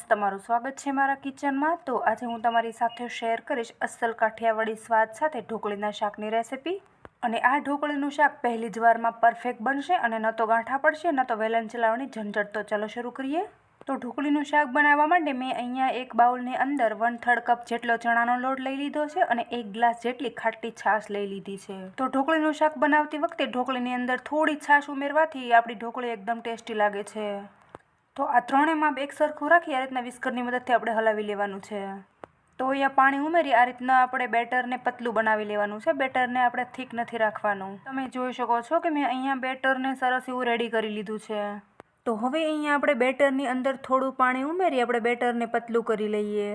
Friends તમારું સ્વાગત છે મારા કિચનમાં. તો આજે હું તમારી સાથે શેર કરીશ અસલ કાઠિયાવાડી સ્વાદ સાથે ઢોકળીના શાકની રેસિપી. અને આ ઢોકળીનું શાક પહેલી જ વારમાં પરફેક્ટ બનશે અને ન તો ગાંઠા પડશે, ન તો વેલણ ચલાવવાની ઝંઝટ તો ચાલો શરૂ કરીએ. તો ઢોકળીનું શાક બનાવવા માટે મેં અહીંયા એક બાઉલની અંદર વન થર્ડ કપ જેટલો ચણાનો લોટ લઈ લીધો છે અને એક ગ્લાસ જેટલી ખાટી છાશ લઈ લીધી છે. તો ઢોકળીનું શાક બનાવતી વખતે ઢોકળીની અંદર થોડી છાશ ઉમેરવાથી આપણી ઢોકળી એકદમ ટેસ્ટી લાગે છે. તો આ ત્રણેયમાં એક સરખું રાખી આ રીતના વિસ્કરની મદદથી આપણે હલાવી લેવાનું છે. તો અહીંયા પાણી ઉમેરી આ રીતના આપણે બેટરને પતલું બનાવી લેવાનું છે. બેટરને આપણે થીક નથી રાખવાનું. તમે જોઈ શકો છો કે મેં અહીંયા બેટરને સરસ એવું રેડી કરી લીધું છે. તો હવે અહીંયા આપણે બેટરની અંદર થોડું પાણી ઉમેરી આપણે બેટરને પતલું કરી લઈએ.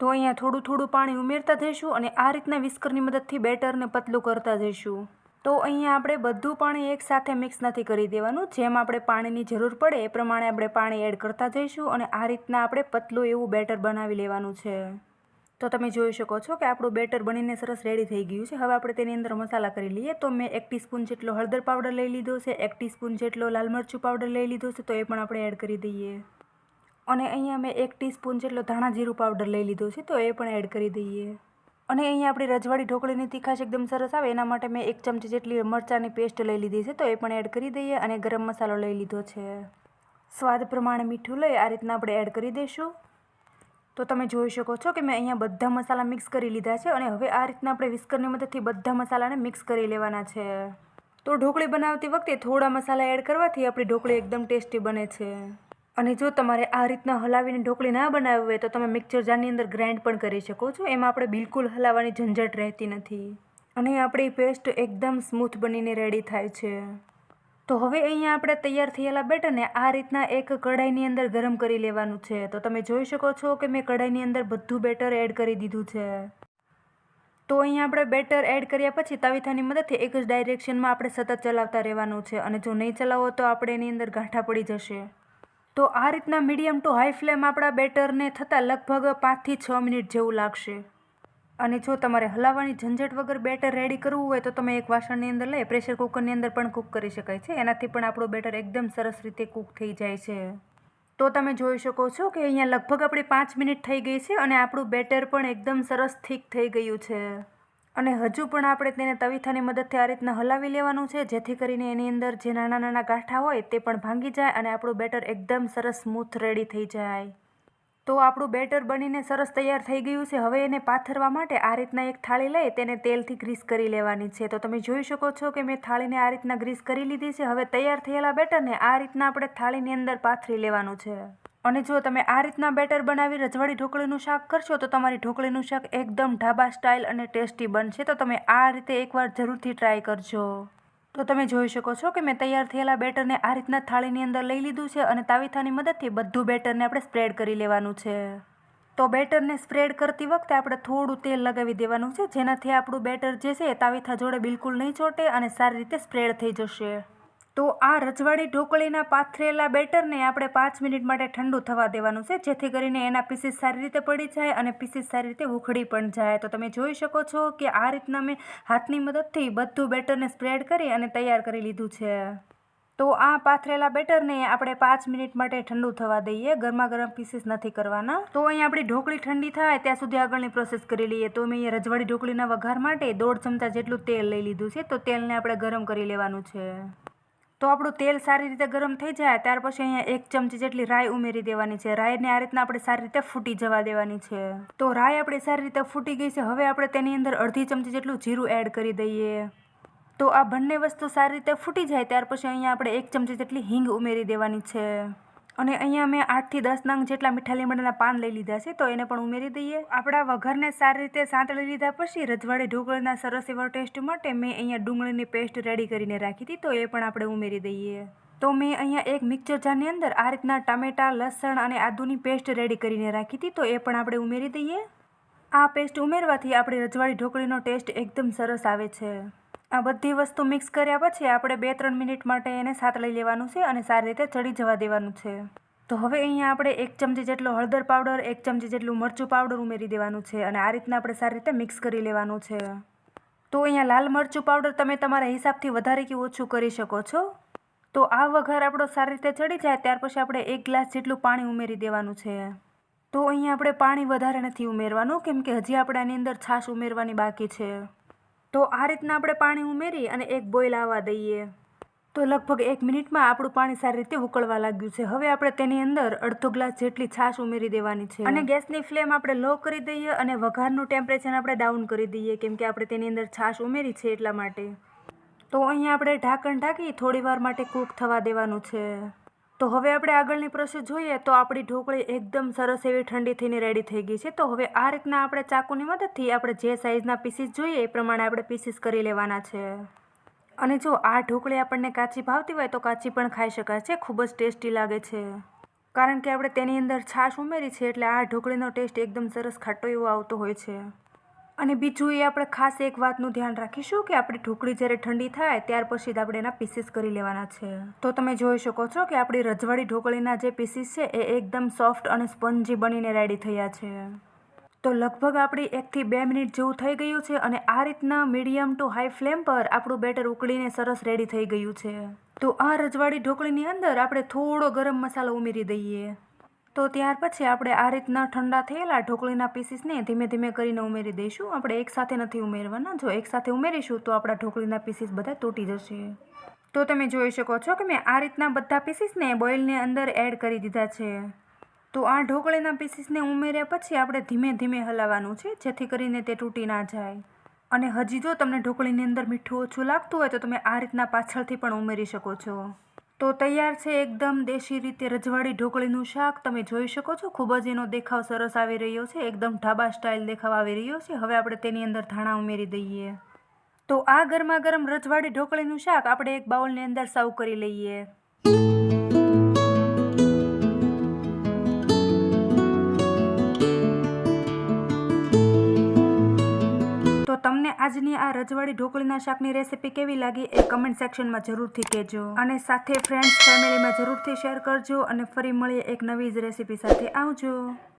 તો અહીંયા થોડું થોડું પાણી ઉમેરતા જઈશું અને આ રીતના વિસ્કરની મદદથી બેટરને પતલું કરતા જઈશું. તો અહીંયા આપણે બધું પાણી એકસાથે મિક્સ નથી કરી દેવાનું. જેમ આપણે પાણીની જરૂર પડે એ પ્રમાણે આપણે પાણી એડ કરતા જઈશું અને આ રીતના આપણે પતલું એવું બેટર બનાવી લેવાનું છે. તો તમે જોઈ શકો છો કે આપણું બેટર બનીને સરસ રેડી થઈ ગયું છે. હવે આપણે તેની અંદર મસાલા કરી લઈએ. તો મેં એક ટીસ્પૂન જેટલો હળદર પાવડર લઈ લીધો છે, એક ટીસ્પૂન જેટલો લાલ મરચું પાવડર લઈ લીધો છે, તો એ પણ આપણે એડ કરી દઈએ. અને અહીંયા મેં એક ટીસ્પૂન જેટલો ધાણા જીરું પાવડર લઈ લીધો છે, તો એ પણ એડ કરી દઈએ. અને અહીંયા આપણી રજવાડી ઢોકળીની તીખાશ એકદમ સરસ આવે, એના માટે મેં એક ચમચી જેટલી મરચાંની પેસ્ટ લઈ લીધી છે, તો એ પણ એડ કરી દઈએ અને ગરમ મસાલો લઈ લીધો છે. સ્વાદ પ્રમાણે મીઠું લઈ આ રીતના આપણે એડ કરી દઈશું. તો તમે જોઈ શકો છો કે મેં અહીંયા બધા મસાલા મિક્સ કરી લીધા છે અને હવે આ રીતના આપણે વિસ્કરની મદદથી બધા મસાલાને મિક્સ કરી લેવાના છે. તો ઢોકળી બનાવતી વખતે થોડા મસાલા એડ કરવાથી આપણી ઢોકળી એકદમ ટેસ્ટી બને છે. અને જો તમારે આ રીતના હલાવીને ઢોકળી ના બનાવવી હોય તો તમે મિક્સર જારની અંદર ગ્રાઇન્ડ પણ કરી શકો છો. એમાં આપણે બિલકુલ હલાવવાની ઝંઝટ રહેતી નથી. અને આપણી પેસ્ટ એકદમ સ્મૂથ બનીને રેડી થાય છે. તો હવે અહીંયા આપણે તૈયાર થયેલા બેટરને આ રીતના એક કઢાઈની અંદર ગરમ કરી લેવાનું છે. તો તમે જોઈ શકો છો કે મેં કઢાઈની અંદર બધું બેટર એડ કરી દીધું છે. તો અહીંયા આપણે બેટર એડ કર્યા પછી તવીથાની મદદથી એક જ ડાયરેક્શનમાં આપણે સતત ચલાવતા રહેવાનું છે. અને જો નહીં ચલાવો તો આપણે એની અંદર ગાંઠા પડી જશે. તો આ રીતના મીડિયમ ટુ હાઈ ફ્લેમ આપણા બેટરને થતાં લગભગ પાંચથી છ મિનિટ જેવું લાગશે. અને જો તમારે હલાવવાની ઝંઝટ વગર બેટર રેડી કરવું હોય તો તમે એક વાસણની અંદર લઈ પ્રેશર કુકરની અંદર પણ કૂક કરી શકાય છે. એનાથી પણ આપણું બેટર એકદમ સરસ રીતે કૂક થઈ જાય છે. તો તમે જોઈ શકો છો કે અહીંયા લગભગ આપણી પાંચ મિનિટ થઈ ગઈ છે અને આપણું બેટર પણ એકદમ સરસ, થીક થઈ ગયું છે. અને હજુ પણ આપણે તેને તવીથાની મદદથી આ રીતના હલાવી લેવાનું છે, જેથી કરીને એની અંદર જે નાના નાના ગાંઠા હોય તે પણ ભાંગી જાય અને આપણું બેટર એકદમ સરસ સ્મૂથ રેડી થઈ જાય. તો આપણું બેટર બનીને સરસ તૈયાર થઈ ગયું છે. હવે એને પાથરવા માટે આ રીતના એક થાળી લઈ તેને તેલથી ગ્રીસ કરી લેવાની છે. તો તમે જોઈ શકો છો કે મેં થાળીને આ રીતના ગ્રીસ કરી લીધી છે. હવે તૈયાર થયેલા બેટરને આ રીતના આપણે થાળીની અંદર પાથરી લેવાનું છે. અને જો તમે આ રીતના બેટર બનાવી રજવાડી ઢોકળીનું શાક કરશો, તો તમારી ઢોકળીનું શાક એકદમ ઢાબા સ્ટાઇલ અને ટેસ્ટી બનશે. તો તમે આ રીતે એકવાર જરૂરથી ટ્રાય કરજો. તો તમે જોઈ શકો છો કે મેં તૈયાર થયેલા બેટરને આ રીતના થાળીની અંદર લઈ લીધું છે અને તાવીથાની મદદથી બધું બેટરને આપણે સ્પ્રેડ કરી લેવાનું છે. તો બેટરને સ્પ્રેડ કરતી વખતે આપણે થોડું તેલ લગાવી દેવાનું છે, જેનાથી આપણું બેટર જે છે તાવીથા જોડે બિલકુલ નહીં ચોટે અને સારી રીતે સ્પ્રેડ થઈ જશે. તો આ રજવાડી ઢોકળીના પાથરેલા બેટરને આપણે પાંચ મિનિટ માટે ઠંડુ થવા દેવાનું છે, જેથી કરીને એના પીસીસ સારી રીતે પડી જાય અને પીસીસ સારી રીતે ઉખડી પણ જાય. તો તમે જોઈ શકો છો કે આ રીતના મેં હાથની મદદથી બધું બેટરને સ્પ્રેડ કરી અને તૈયાર કરી લીધું છે. તો આ પાથરેલા બેટરને આપણે પાંચ મિનિટ માટે ઠંડુ થવા દઈએ ગરમા ગરમ પીસીસ નથી કરવાના. તો અહીં આપણી ઢોકળી ઠંડી થાય, ત્યાં સુધી આગળની પ્રોસેસ કરી લઈએ. તો મેં રજવાડી ઢોકળીના વઘાર માટે દોઢ ચમચા જેટલું તેલ લઈ લીધું છે, તો તેલને આપણે ગરમ કરી લેવાનું છે. તો આપણું તેલ સારી રીતે ગરમ થઈ જાય, ત્યાર પછી અહીંયા એક ચમચી જેટલી રાઈ ઉમેરી દેવાની છે. રાઈને આ રીતના આપણે સારી રીતે ફૂટી જવા દેવાની છે. તો રાઈ આપણી સારી રીતે ફૂટી ગઈ છે. હવે આપણે તેની અંદર અડધી ચમચી જેટલું જીરું એડ કરી દઈએ. તો આ બંને વસ્તુ સારી રીતે ફૂટી જાય, ત્યાર પછી અહીંયા આપણે એક ચમચી જેટલી હિંગ ઉમેરી દેવાની છે. અને અહીંયા મેં આઠથી દસ નંગ જેટલા મીઠા લીમડાના પાન લઈ લીધા છે, તો એને પણ ઉમેરી દઈએ. આપણા વઘારને સારી રીતે સાંતળી લીધા પછી રજવાડી ઢોકળના સરસ એવા ટેસ્ટ માટે મેં અહીંયા ડુંગળીની પેસ્ટ રેડી કરીને રાખી હતી, તો એ પણ આપણે ઉમેરી દઈએ. તો મેં અહીંયા એક મિક્સર જારની અંદર આ રીતના ટામેટાં, લસણ અને આદુની પેસ્ટ રેડી કરીને રાખી હતી, તો એ પણ આપણે ઉમેરી દઈએ. આ પેસ્ટ ઉમેરવાથી આપણી રજવાડી ઢોકળીનો ટેસ્ટ એકદમ સરસ આવે છે. આ બધી વસ્તુ મિક્સ કર્યા પછી આપણે બે ત્રણ મિનિટ માટે એને સાતળી લેવાનું છે અને સારી રીતે ચડી જવા દેવાનું છે. તો હવે અહીંયા આપણે એક ચમચી જેટલો હળદર પાવડર, એક ચમચી જેટલું મરચું પાવડર ઉમેરી દેવાનું છે અને આ રીતના આપણે સારી રીતે મિક્સ કરી લેવાનું છે. તો અહીંયા લાલ મરચું પાવડર તમે તમારા હિસાબથી વધારે કે ઓછું કરી શકો છો? તો આ વઘાર આપણો સારી રીતે ચડી જાય, ત્યાર પછી આપણે એક ગ્લાસ જેટલું પાણી ઉમેરી દેવાનું છે. તો અહીંયા આપણે પાણી વધારે નથી ઉમેરવાનું, કેમ કે હજી આપણે આની અંદર છાશ ઉમેરવાની બાકી છે. તો આ રીતના આપણે પાણી ઉમેરી અને એક બોઇલ આવવા દઈએ. તો લગભગ એક મિનિટમાં આપણું પાણી સારી રીતે ઉકળવા લાગ્યું છે. હવે આપણે તેની અંદર અડધો ગ્લાસ જેટલી છાશ ઉમેરી દેવાની છે. અને ગેસની ફ્લેમ આપણે લો કરી દઈએ અને વઘારનું ટેમ્પરેચર આપણે ડાઉન કરી દઈએ, કેમ કે આપણે તેની અંદર છાશ ઉમેરી છે એટલા માટે. તો અહીંયા આપણે ઢાંકણ ઢાંકી થોડી વાર માટે કૂક થવા દેવાનું છે. તો હવે આપણે આગળની પ્રોસેસ જોઈએ તો આપણી ઢોકળી એકદમ સરસ એવી ઠંડી થઈને રેડી થઈ ગઈ છે. તો હવે આ રીતના આપણે ચાકુની મદદથી આપણે જે સાઇઝના પીસીસ જોઈએ એ પ્રમાણે આપણે પીસીસ કરી લેવાના છે. અને જો આ ઢોકળી આપણને કાચી ભાવતી હોય તો કાચી પણ ખાઈ શકાય છે. ખૂબ જ ટેસ્ટી લાગે છે. કારણ કે આપણે તેની અંદર છાશ ઉમેરી છે એટલે આ ઢોકળીનો ટેસ્ટ એકદમ સરસ ખાટો એવો આવતો હોય છે. અને બીજું એ આપણે ખાસ એક વાતનું ધ્યાન રાખીશું કે આપણી ઢોકળી જ્યારે ઠંડી થાય ત્યાર પછી જ આપણે એના પીસીસ કરી લેવાના છે. તો તમે જોઈ શકો છો કે આપણી રજવાડી ઢોકળીના જે પીસીસ છે એ એકદમ સોફ્ટ અને સ્પંજી બનીને રેડી થયા છે. તો લગભગ આપણી એકથી બે મિનિટ જેવું થઈ ગયું છે અને આ રીતના મીડિયમ ટુ હાઈ ફ્લેમ પર આપણું બેટર ઉકળીને સરસ રેડી થઈ ગયું છે. તો આ રજવાડી ઢોકળીની અંદર આપણે થોડો ગરમ મસાલો ઉમેરી દઈએ. તો ત્યાર પછી આપણે આ રીતના ઠંડા થયેલા ઢોકળીના પીસીસને ધીમે ધીમે કરીને ઉમેરી દઈશું. આપણે એકસાથે નથી ઉમેરવાના. જો એકસાથે ઉમેરીશું તો આપણા ઢોકળીના પીસીસ બધા તૂટી જશે. તો તમે જોઈ શકો છો કે મેં આ રીતના બધા પીસીસને બોઇલની અંદર એડ કરી દીધા છે. તો આ ઢોકળીના પીસીસને ઉમેર્યા પછી આપણે ધીમે ધીમે હલાવવાનું છે, જેથી કરીને તે તૂટી ના જાય. અને હજી જો તમને ઢોકળીની અંદર મીઠું ઓછું લાગતું હોય તો તમે આ રીતના પાછળથી પણ ઉમેરી શકો છો. તો તૈયાર છે એકદમ દેશી રીતે રજવાડી ઢોકળીનું શાક. તમે જોઈ શકો છો, ખૂબ જ એનો દેખાવ સરસ આવી રહ્યો છે, એકદમ ઢાબા સ્ટાઇલ દેખાવ આવી રહ્યો છે. હવે આપણે તેની અંદર ધાણા ઉમેરી દઈએ. તો આ ગરમા ગરમ રજવાડી ઢોકળીનું શાક આપણે એક બાઉલની અંદર સર્વ કરી લઈએ. આજની આ રજવાડી ઢોકળીના શાકની રેસીપી કેવી લાગી એ કમેન્ટ સેક્શનમાં જરૂરથી કહેજો. અને સાથે ફ્રેન્ડ્સ ફેમિલીમાં જરૂરથી શેર કરજો અને ફરી મળીએ એક નવી જ રેસીપી સાથે. આવજો.